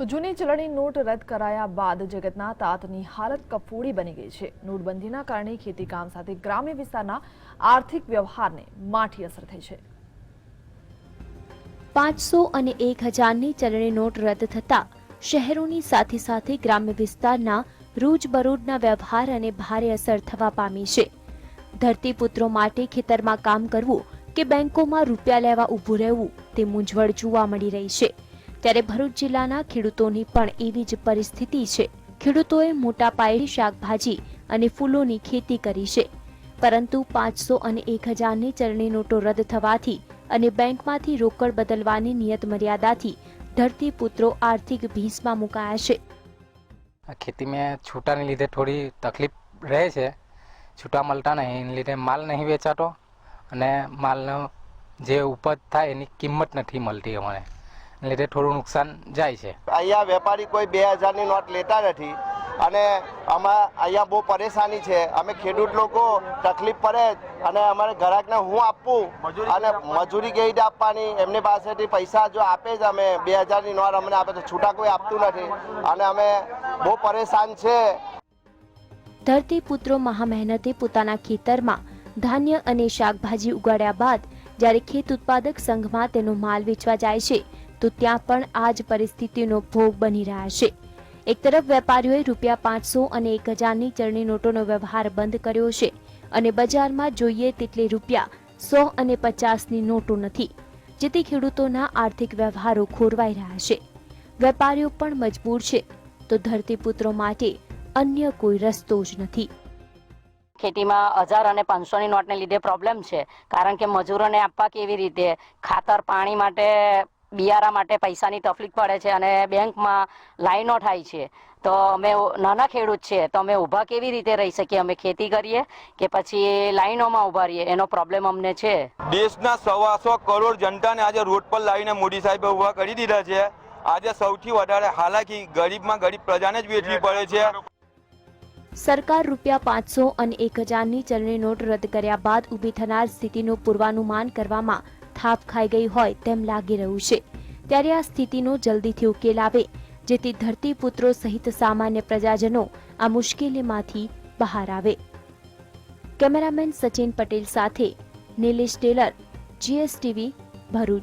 તો જૂની ચલણી નોટ રદ કરાયા બાદ જગતના તાતની હાલત કફોડી બની ગઈ છે. નોટબંધીના કારણે ખેતીકામ સાથે ગ્રામ્ય વિસ્તારના આર્થિક વ્યવહારને માઠી અસર થઈ છે. પાંચસો અને એક હજારની ચલણી નોટ રદ થતા શહેરોની સાથે સાથે ગ્રામ્ય વિસ્તારના રોજબરોજના વ્યવહાર અને ભારે અસર થવા પામી છે. ધરતીપુત્રો માટે ખેતરમાં કામ કરવું કે બેંકોમાં રૂપિયા લેવા ઊભું રહેવું તે મૂંઝવણ જોવા મળી રહી છે. ત્યારે ભરૂચ જિલ્લાના ખેડૂતોની પણ એવી જ પરિસ્થિતિ છે. ખેડૂતોએ મોટા પાયે શાકભાજી અને ફૂલોની ખેતી કરી છે. પરંતુ પાંચસો અને એક હજારની ચલણી નોટો રદ થવાથી અને બેંકમાંથી રોકડ બદલવાની નિયત મર્યાદાથી ધરતીપુત્રો આર્થિક ભીસમાં મુકાયા છે. ખેતીમાં છૂટાને લીધે થોડી તકલીફ રહે છે. છૂટા મળતા નહીં, એને લીધે માલ નહીં વેચાતો અને માલનો જે ઉપજ થાય એની કિંમત નથી મળતી અમારે. લીધે થોડું નુકસાન જાય છે. અહીંયા વેપારી કોઈ બે હજારની નોટ લેતા નથી અને આમાં અહીંયા બહુ પરેશાની છે. અમે ખેડૂત લોકો તકલીફ પડે અને અમારે ગ્રાહકને હું આપવું અને મજૂરી કેવી રીતે આપવાની? એમની પાસેથી પૈસા જો આપે જ અમે બે હજારની નોટ અમને આપે તો છૂટા કોઈ આપતું નથી. અને અમે બહુ પરેશાન છે. ધરતીપુત્રો મહામહેનતે પોતાના ખેતરમાં ધાન્ય અને શાકભાજી ઉગાડ્યા બાદ જ્યારે ખેત ઉત્પાદક સંઘમાં તેનો માલ વેચવા જાય છે, તો ત્યાં પણ આ જ પરિસ્થિતિનો ભોગ બની રહ્યા છે. એક તરફ વેપારીઓએ રૂપિયા પાંચસો અને એક હજારની ચલણી નોટોનો વ્યવહાર બંધ કર્યો છે અને બજારમાં જોઈએ તેટલે રૂપિયા સો અને પચાસની નોટો નથી, જેથી ખેડૂતોના આર્થિક વ્યવહારો ખોરવાઈ રહ્યા છે. વેપારીઓ પણ મજબૂર છે, તો ધરતીપુત્રો માટે અન્ય કોઈ રસ્તો જ નથી. ખેતીમાં હજાર અને પાંચસોની નોટને લીધે પ્રોબ્લેમ છે. કારણ કે મજૂરોને આપવા કેવી રીતે? ખાતર, પાણી માટે, બિયારા માટે પૈસાની તકલીફ પડે છે અને બેંકમાં લાઈનો થાય છે. તો અમે નાના ખેડૂત છીએ તો અમે ઊભા કેવી રીતે રહી શકીએ? અમે ખેતી કરીએ કે પછી લાઈનોમાં ઊભા રહીએ? એનો પ્રોબ્લેમ અમને છે. દેશના સવાસો કરોડ જનતાને આજે રોડ પર લાવીને મોદી સાહેબે ઊભા કરી દીધા છે. આજે સૌથી વધારે, હાલાકી ગરીબમાં ગરીબ પ્રજાને જ વેઠવી પડે છે. સરકાર રૂપિયા પાંચસો અને એક હજારની ચલણી નોટ રદ કર્યા બાદ ઊભી થનાર સ્થિતિનું પૂર્વાનુમાન કરવામાં થાપ ખાઈ ગઈ હોય તેમ લાગી રહ્યું છે. ત્યારે આ સ્થિતિનો જલ્દીથી ઉકેલ આવે, જેથી ધરતીપુત્રો સહિત સામાન્ય પ્રજાજનો આ મુશ્કેલીમાંથી બહાર આવે. કેમેરામેન સચિન પટેલ સાથે નિલેશ ટેલર, જીએસટીવી ભરૂચ.